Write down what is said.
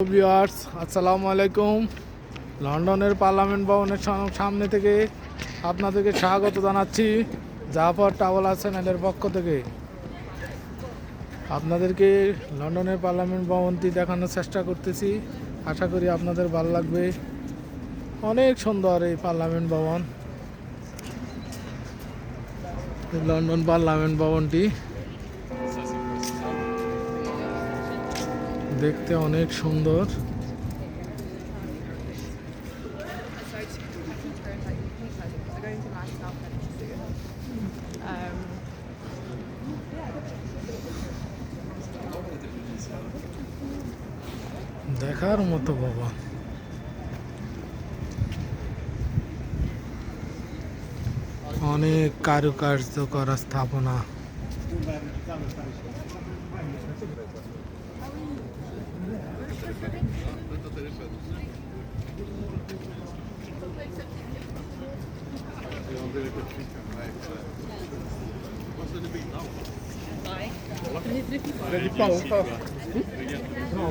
Viewers আসসালামু আলাইকুম। লন্ডনের পার্লামেন্ট ভবনের সামনে থেকে আপনাদেরকে স্বাগত জানাচ্ছি জাফর ট্রাভেলার চ্যানেলের পক্ষ থেকে। আপনাদেরকে লন্ডনের পার্লামেন্ট ভবনটি দেখানোর চেষ্টা করতেছি। আশা করি আপনাদের ভালো লাগবে। অনেক সুন্দর এই পার্লামেন্ট ভবন। লন্ডন পার্লামেন্ট ভবনটি। দেখতে অনেক সুন্দর। দেখার মতো ভবন অনেক কারুকার্য করা স্থাপনা। Jadi pau, pau. No.